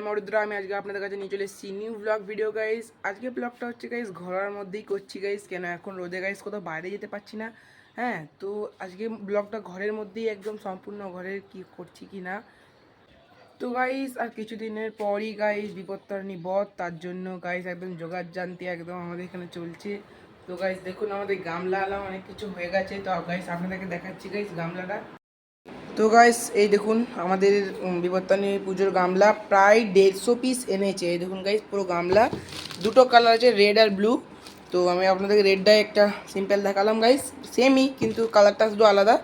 আমি অরিদ্রা আমি আজকে আপনাদের কাছে নিয়ে চলে এসেছি নিউ ব্লগ ভিডিও গাইস আজকে ব্লগটা হচ্ছে গাইস ঘোরার মধ্যেই করছি গাইস কেন, এখন রোদে গাইস কোথাও বাইরে যেতে পারছি না। হ্যাঁ তো আজকে ব্লগটা ঘরের মধ্যেই একদম সম্পূর্ণ ঘরের কি করছি কি না। তো গাইস আর কিছুদিনের পরই গাইস বিপত্তারণী বধ, তার জন্য গাইস একদম জোগাড় জানতে একদম আমাদের এখানে চলছে। তো গাইস দেখুন, আমাদের গামলা আলাম অনেক কিছু হয়ে গেছে। তো গাইস আপনাদেরকে দেখাচ্ছি গাইস গামলাটা। তো গাইস এই দেখুন, আমাদের বিবর্তনী পুজোর গামলা প্রায় দেড়শো পিস এনেছে। এই দেখুন গাইস পুরো গামলা। দুটো কালার আছে রেড আর ব্লু তো আমি আপনাদেরকে রেডটাই একটা সিম্পল দেখালাম গাইস সেমই কিন্তু কালারটা শুধু আলাদা।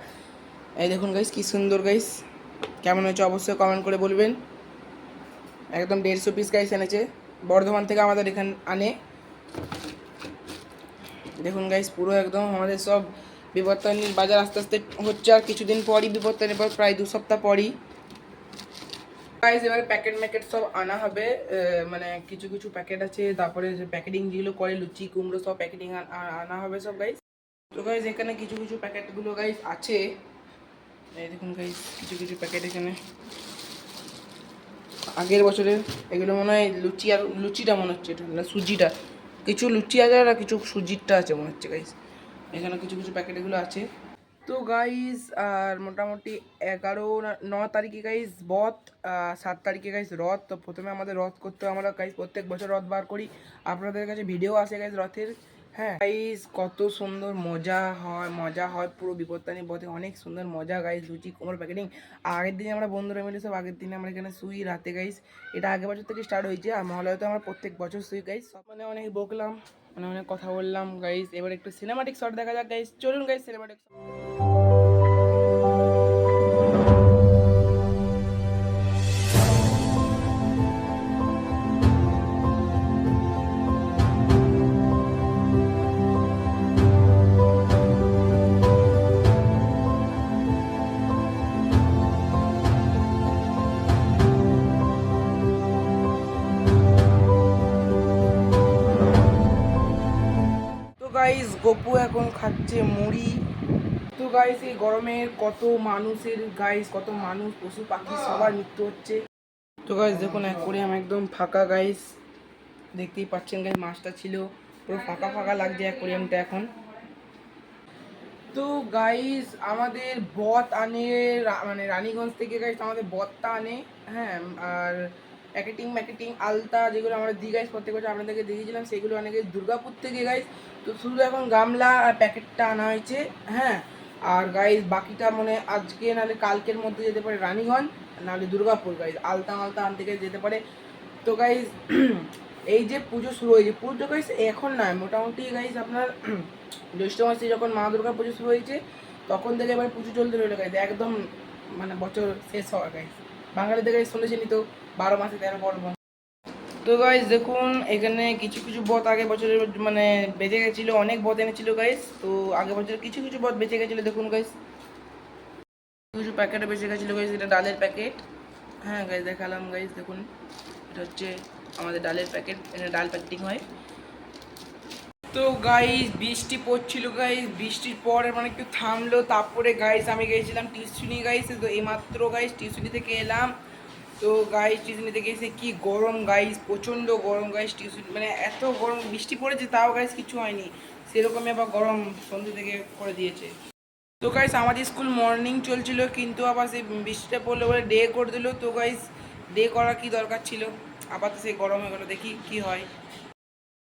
এই দেখুন গাইস কি সুন্দর গাইস কেমন হয়েছে অবশ্যই কমেন্ট করে বলবেন। একদম দেড়শো পিস গাইস এনেছে। বর্ধমান থেকে আমাদের এখানে আনে। দেখুন গাইস পুরো একদম আমাদের সব বিবর্তনীর বাজার আস্তে আস্তে হচ্ছে আর কিছুদিন পরই বিবর্তনের পর প্রায় দু সপ্তাহ পরই। প্রাইস এবার প্যাকেট ম্যাকেট সব আনা হবে। মানে কিছু কিছু প্যাকেট আছে, তারপরে যে প্যাকেটিং যেগুলো করে, লুচি, কুমড়ো সব প্যাকেটিং আনা হবে সব গাইস তো গাইস এখানে কিছু কিছু প্যাকেটগুলো গাইস আছে। এই দেখুন গাইস কিছু কিছু প্যাকেট এখানে। আগের বছরের এগুলো মনে হয় লুচি আর, লুচিটা মনে হচ্ছে, এটা সুজিটা। কিছু লুচি আছে আর কিছু সুজিরটা আছে মনে হচ্ছে গাইস এখানে কিছু কিছু প্যাকেট এগুলো আছে। তো গাইজ আর মোটামুটি এগারো ন তারিখে গাইস বথ সাত তারিখে গাইস রথ। তো প্রথমে আমাদের রথ করতে আমরা গাইস প্রত্যেক বছর রথ বার করি। আপনাদের কাছে ভিডিও আসে গাইজ রথের? হ্যাঁ। গাইস কত সুন্দর মজা হয় মজা হয় পুরো বিপত্তানি পথে। অনেক সুন্দর মজা গাইস লুচি কোমর প্যাকেটিং আগের দিনে আমরা বন্ধুরা মিলে সব, আগের দিনে আমরা এখানে শুই রাতে গাইস এটা আগের বছর থেকে স্টার্ট হয়েছে। আর মহালয় তো আমরা প্রত্যেক বছর শুই গাইস সব মানে অনেক বকলাম। মানে অনেক কথা বললাম গাইজ এবার একটু সিনেমাটিক শট দেখা যাক গাইজ চলুন গাইজ সিনেমাটিক তো গাইস গপু এখন খাচ্ছে মুড়ি। তো গাইস এই গরমের কত মানুষের গাইস কত মানুষ, পশু পাখি, সবার মৃত্যু হচ্ছে। তো গাইস দেখুন অ্যাকোরিয়াম একদম ফাঁকা গাইস দেখতেই পাচ্ছেন গাইস মাছটা ছিল। পুরো ফাঁকা ফাঁকা লাগছে অ্যাকোরিয়ামটা এখন। তো গাইস আমাদের বত আনে মানে রানীগঞ্জ থেকে গাইস আমাদের বতটা আনে। হ্যাঁ আর প্যাকেটিং ম্যাকেটিং আলতা যেগুলো আমরা দিই গাইস প্রত্যেক বছর আপনাদেরকে দেখিয়েছিলাম, সেগুলো অনেকে দুর্গাপুর থেকে গাইস তো শুধু এখন গামলা আর প্যাকেটটা আনা হয়েছে হ্যাঁ? আর গাইস বাকিটা মানে আজকে, নাহলে কালকের মধ্যে যেতে পারে রানীগঞ্জ, নাহলে দুর্গাপুর গাইস আলতা মালতা আনতে গেলে যেতে পারে। তো গাইস এই যে পুজো শুরু হয়েছে, পুজো গাইস এখন নয়, মোটামুটি গাইস আপনার জ্যৈষ্ঠ মাসে যখন মা দুর্গা পুজো শুরু হয়েছে, তখন থেকে এবার পুজো চলতে রইল গাইস একদম মানে বছর শেষ হওয়া গাইস বাঙালিদের গাইস শুনেছেনই তো বারো মাসে তেরো পর্ব তো গাইস দেখুন, এখানে কিছু কিছু বত আগে বছরের মানে বেঁচে গেছিল, অনেক বত এনেছিল গাইস তো আগে বছর কিছু কিছু বত বেঁচে গেছিল, দেখুন গাইস কিছু প্যাকেটে বেঁচে গেছিল গাইস এটা ডালের প্যাকেট হ্যাঁ গাইস দেখালাম গাইস দেখুন। এটা হচ্ছে আমাদের ডালের প্যাকেট এখানে ডাল প্যাকেটিং হয়। তো গাইস বৃষ্টি পড়ছিল গাইস বৃষ্টির পরে মানে একটু থামলো, তারপরে গাইস আমি গিয়েছিলাম টিউশনি গাইস তো এইমাত্র গাইস টিউশনি থেকে এলাম। তো গাইস টিউশনি থেকে এসে কি গরম গাইস প্রচণ্ড গরম গাইস টিউশন মানে এত গরম, বৃষ্টি পড়েছে তাও গাইস কিছু হয়নি। সেরকমই আবার গরম সন্ধ্যে থেকে করে দিয়েছে। তো গাইস আমাদের স্কুল মর্নিং চলছিল, কিন্তু আবার সেই বৃষ্টিটা পড়ল বলে ডে করে দিল। তো গাইস ডে করা কি দরকার ছিল? আবার তো সেই গরম হয়ে গেলো, দেখি কি হয়।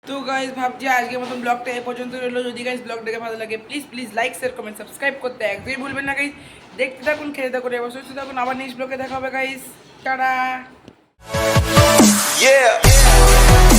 তো গাইজ ভাবছি আজকের মতন ব্লগটা এ পর্যন্ত রইল। যদি গাইজ ব্লগ দেখে ভালো লাগে please please like share comment subscribe করতে একদমই ভুলবেন না গাইজ দেখতে থাকুন, খেতে থাকুন, এবার সুস্থ থাকুন। আবার নেক্সট ব্লগে দেখা হবে গাইজ টাটা। Yeah.